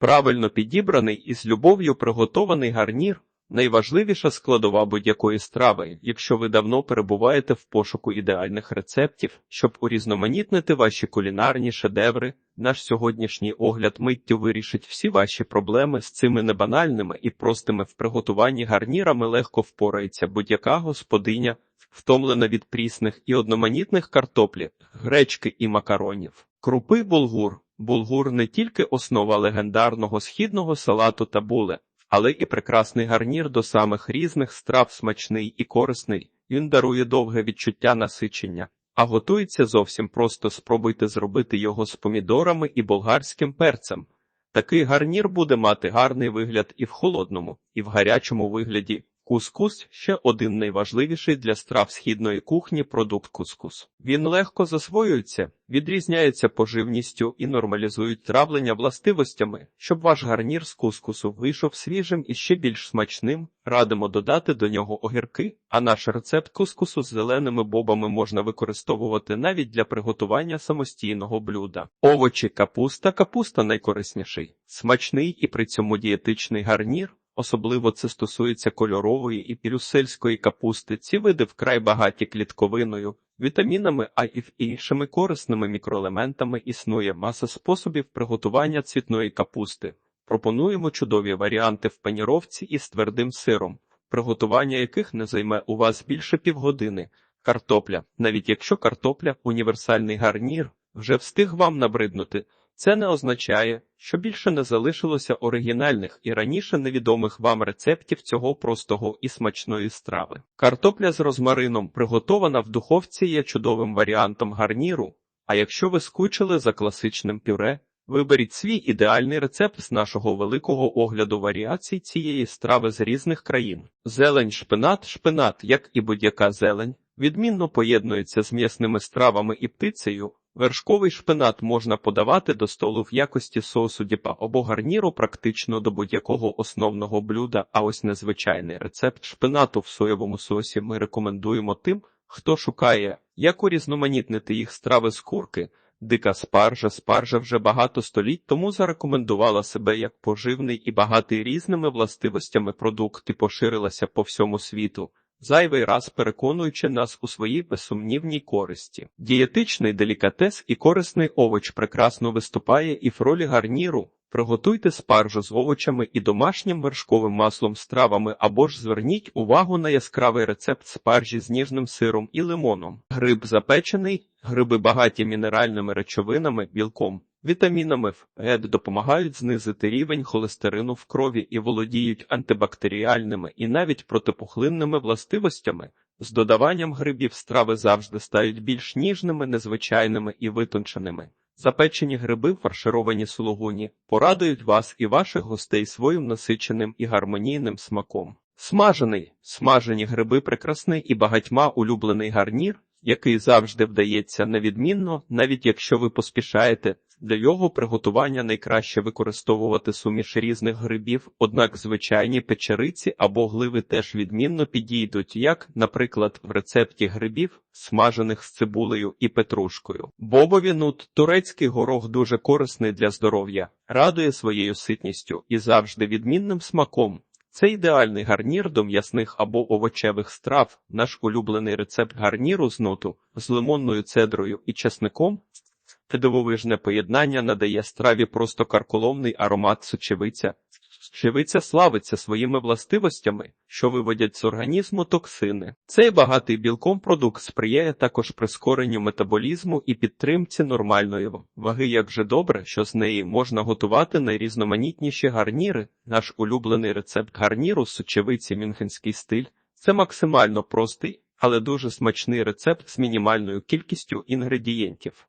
Правильно підібраний і з любов'ю приготований гарнір найважливіша складова будь-якої страви, якщо ви давно перебуваєте в пошуку ідеальних рецептів, щоб урізноманітнити ваші кулінарні шедеври. Наш сьогоднішній огляд миттю вирішить всі ваші проблеми з цими небанальними і простими в приготуванні гарнірами легко впорається будь-яка господиня, втомлена від прісних і одноманітних картоплі, гречки і макаронів. Крупи булгур. Булгур не тільки основа легендарного східного салату та буле, але і прекрасний гарнір до самих різних страв смачний і корисний. Він дарує довге відчуття насичення, а готується зовсім просто спробуйте зробити його з помідорами і болгарським перцем. Такий гарнір буде мати гарний вигляд і в холодному, і в гарячому вигляді. Кускус ще один найважливіший для страв східної кухні продукт кускус. Він легко засвоюється, відрізняється поживністю і нормалізують травлення властивостями, щоб ваш гарнір з кускусу вийшов свіжим і ще більш смачним. Радимо додати до нього огірки, а наш рецепт кускусу з зеленими бобами можна використовувати навіть для приготування самостійного блюда. Овочі, капуста, капуста найкорисніший, смачний і при цьому дієтичний гарнір. Особливо це стосується кольорової і брюссельської капусти. Ці види вкрай багаті клітковиною, вітамінами, а і іншими корисними мікроелементами існує маса способів приготування цвітної капусти. Пропонуємо чудові варіанти в паніровці із твердим сиром, приготування яких не займе у вас більше півгодини. Картопля, навіть якщо картопля універсальний гарнір, вже встиг вам набриднути. Це не означає, що більше не залишилося оригінальних і раніше невідомих вам рецептів цього простого і смачної страви. Картопля з розмарином, приготована в духовці, є чудовим варіантом гарніру. А якщо ви скучили за класичним пюре, виберіть свій ідеальний рецепт з нашого великого огляду варіацій цієї страви з різних країн. Зелень, шпинат, шпинат, як і будь-яка зелень, відмінно поєднується з м'ясними стравами і птицею. Вершковий шпинат можна подавати до столу в якості соусу діпа або гарніру практично до будь-якого основного блюда, а ось незвичайний рецепт шпинату в соєвому соусі ми рекомендуємо тим, хто шукає, як урізноманітнити їх страви з курки. Дика спаржа, спаржа вже багато століть тому зарекомендувала себе як поживний і багатий різними властивостями продукт і поширилася по всьому світу зайвий раз переконуючи нас у своїй безсумнівній користі. Дієтичний делікатес і корисний овоч прекрасно виступає і в ролі гарніру. Приготуйте спаржу з овочами і домашнім вершковим маслом стравами або ж зверніть увагу на яскравий рецепт спаржі з ніжним сиром і лимоном. Гриб запечений, гриби багаті мінеральними речовинами, білком, Вітамінами в ГЕД допомагають знизити рівень холестерину в крові і володіють антибактеріальними і навіть протипухлинними властивостями. З додаванням грибів страви завжди стають більш ніжними, незвичайними і витонченими. Запечені гриби, фаршировані сулугуні, порадують вас і ваших гостей своїм насиченим і гармонійним смаком. Смажений, смажені гриби прекрасний і багатьма улюблений гарнір, який завжди вдається невідмінно, навіть якщо ви поспішаєте. Для його приготування найкраще використовувати суміш різних грибів, однак звичайні печериці або гливи теж відмінно підійдуть, як, наприклад, в рецепті грибів, смажених з цибулею і петрушкою. Бобові нут турецький горох дуже корисний для здоров'я, радує своєю ситністю і завжди відмінним смаком. Це ідеальний гарнір до м'ясних або овочевих страв, наш улюблений рецепт гарніру з нуту з лимонною цедрою і чесником. Це дивовижне поєднання надає страві просто карколомний аромат сочевиця. Сочевиця славиться своїми властивостями, що виводять з організму токсини. Цей багатий білком продукт сприяє також прискоренню метаболізму і підтримці нормальної ваги. Як же добре, що з неї можна готувати найрізноманітніші гарніри. Наш улюблений рецепт гарніру з сочевиці мюнхенський стиль. Це максимально простий, але дуже смачний рецепт з мінімальною кількістю інгредієнтів.